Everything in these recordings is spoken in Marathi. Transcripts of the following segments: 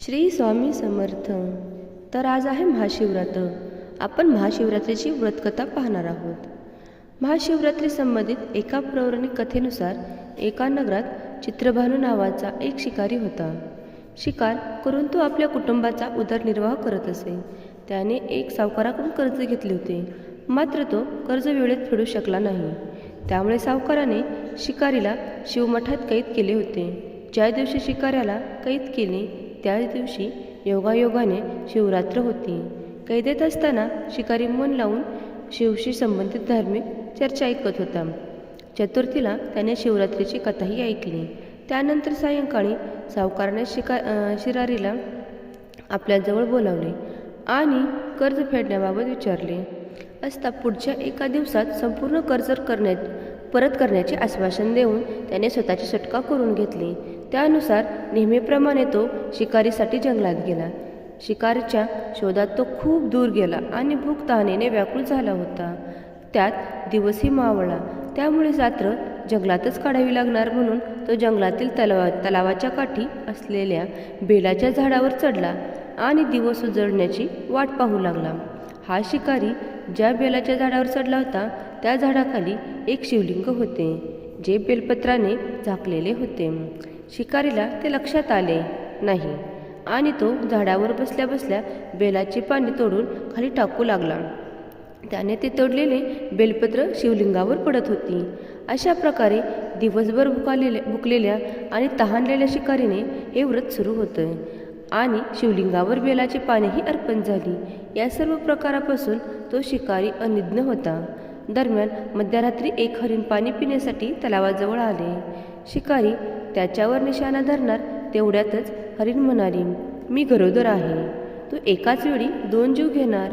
श्री स्वामी समर्थ. तर आज आहे महाशिवरात्र. आपण महाशिवरात्रीची व्रतकथा पाहणार आहोत. महाशिवरात्री संबंधित एका पौराणिक कथेनुसार एका नगरात चित्रभानू नावाचा एक शिकारी होता. शिकार करून तो आपल्या कुटुंबाचा उदरनिर्वाह करत असे. त्याने एक सावकाराकडून कर्ज घेतले होते. मात्र तो कर्ज वेळेत फेडू शकला नाही. त्यामुळे सावकाराने शिकारीला शिवमठात कैद केले होते. ज्या दिवशी शिकाऱ्याला कैद केले त्याच दिवशी योगायोगाने शिवरात्र होती. कैदेत असताना शिकारी मन लावून शिवशी संबंधित धार्मिक चर्चा ऐकत होता. चतुर्थीला त्याने शिवरात्रीची कथाही ऐकली. त्यानंतर सायंकाळी सावकाराने शिका शिरारीला आपल्याजवळ बोलावले आणि कर्ज फेडण्याबाबत विचारले. असता पुढच्या एका दिवसात संपूर्ण कर्ज करण्यात परत करण्याचे आश्वासन देऊन त्याने स्वतःची सुटका करून घेतली. त्यानुसार नेहमीप्रमाणे तो शिकारीसाठी जंगलात गेला. शिकारीच्या शोधात तो खूप दूर गेला आणि भूक तहानेने व्याकुळ झाला होता. त्यात दिवसही मावळला. त्यामुळे रात्र जंगलातच काढावी लागणार म्हणून तो जंगलातील तलावा तलावाच्या काठी असलेल्या बेलाच्या झाडावर चढला आणि दिवस उजळण्याची वाट पाहू लागला. हा शिकारी ज्या बेलाच्या झाडावर चढला होता त्या झाडाखाली एक शिवलिंग होते जे बेलपत्राने झाकलेले होते. शिकारीला ते लक्षात आले नाही. आणि तो झाडावर बसल्या बसल्या बेलाची पाने तोडून खाली टाकू लागला. त्याने ते तोडलेले बेलपत्र शिवलिंगावर पडत होती. अशा प्रकारे दिवसभर भुकालेल्या भुकलेल्या आणि तहानलेल्या शिकारीने हे व्रत सुरू होतं. आणि शिवलिंगावर बेलाची पानेही अर्पण झाली. या सर्व प्रकारापासून तो शिकारी अनिज्ञ होता. दरम्यान मध्यरात्री एक हरिण पाणी पिण्यासाठी तलावाजवळ आले. शिकारी त्याच्यावर निशाणा धरणार तेवढ्यातच हरिण म्हणाली मी गरोदर आहे. तू एकाच वेळी दोन जीव घेणार.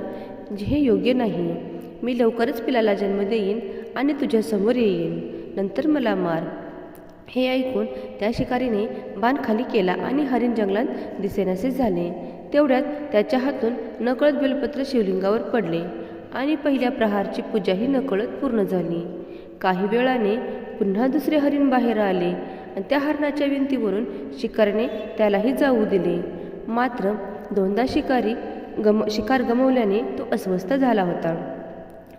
हे योग्य नाही. मी लवकरच पिलाला जन्म देईन आणि तुझ्यासमोर येईन. नंतर मला मार. हे ऐकून त्या शिकारीने बाण खाली केला आणि हरिण जंगलात दिसेनासे झाले. तेवढ्यात त्याच्या हातून नकळत बेलपत्र शिवलिंगावर पडले. आणि पहिल्या प्रहारची पूजाही नकळत पूर्ण झाली. काही वेळाने पुन्हा दुसरे हरिण बाहेर आले आणि त्या हरणाच्या विनंतीवरून शिकारीने त्यालाही जाऊ दिले. मात्र दोनदा शिकारी गम शिकार गमवल्याने तो अस्वस्थ झाला होता.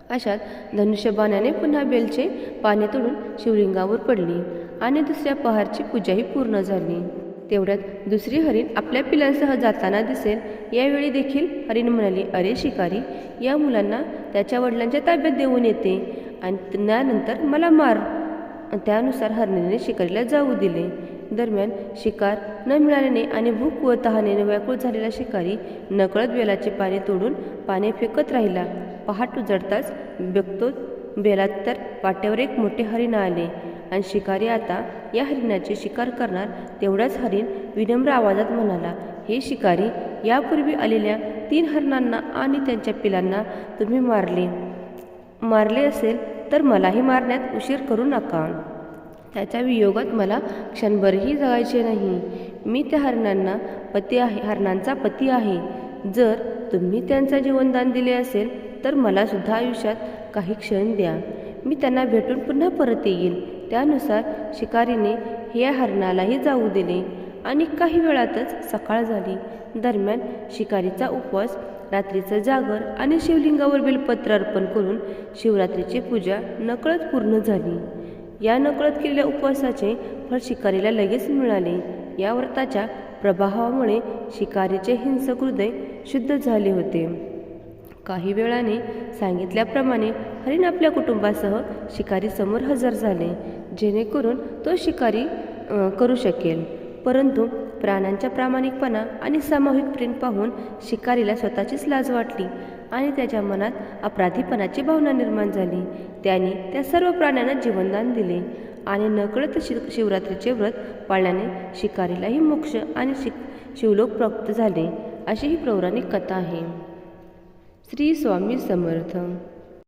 अशात धनुष्यबाणाने पुन्हा बेलचे पाने तोडून शिवलिंगावर पडली आणि दुसऱ्या पहारची पूजाही पूर्ण झाली. तेवढ्यात दुसरी हरिण आपल्या पिलांसह जाताना दिसेल. यावेळी देखील हरिण म्हणाली अरे शिकारी या मुलांना त्याच्या वडिलांच्या ताब्यात देऊन येते आणि त्यानंतर मला मार. त्यानुसार हरणीने शिकारीला जाऊ दिले. दरम्यान शिकार न मिळाल्याने आणि भूक व तहानेने व्याकुळ झालेला शिकारी नकळत बेलाचे पाने तोडून पाने फेकत राहिला. पहाट उजडताच बघतो बेलात तर वाट्यावर एक मोठे हरिण आले. आणि शिकारी आता या हरिणाची शिकार करणार तेवढ्याच हरिण विनम्र आवाजात म्हणाला हे शिकारी यापूर्वी आलेल्या तीन हरणांना आणि त्यांच्या पिलांना तुम्ही मारले. मारले असेल तर मलाही मारण्यात उशीर करू नका. त्याच्या वियोगात मला क्षणभरही जगायचे नाही. मी त्या हरणांना पती आहे हरणांचा पती आहे. जर तुम्ही त्यांचा जीवनदान दिले असेल तर मला सुद्धा आयुष्यात काही क्षण द्या. मी त्यांना भेटून पुन्हा परत येईल. त्यानुसार शिकारीने या हरणालाही जाऊ दिले आणि काही वेळातच सकाळ झाली. दरम्यान शिकारीचा उपवास रात्रीचं जागर आणि शिवलिंगावर बेलपत्र अर्पण करून शिवरात्रीची पूजा नकळत पूर्ण झाली. या नकळत केलेल्या उपवासाचे फळ शिकारीला लगेच मिळाले. या व्रताच्या प्रभावामुळे शिकारीचे हिंसक हृदय शुद्ध झाले होते. काही वेळाने सांगितल्याप्रमाणे हरिण आपल्या कुटुंबासह शिकारीसमोर हजर झाले. जेणेकरून तो शिकारी करू शकेल. परंतु प्राण्यांचा प्रामाणिकपणा आणि सामूहिक प्रेम पाहून शिकारीला स्वतःचीच लाज वाटली आणि त्याच्या मनात अपराधीपणाची भावना निर्माण झाली. त्याने त्या सर्व प्राण्यांना जीवनदान दिले आणि नकळत शि शिवरात्रीचे व्रत पाळल्याने शिकारीलाही मोक्ष आणि शिक शिवलोक प्राप्त झाले. अशी ही पौराणिक कथा आहे. श्री स्वामी समर्थ.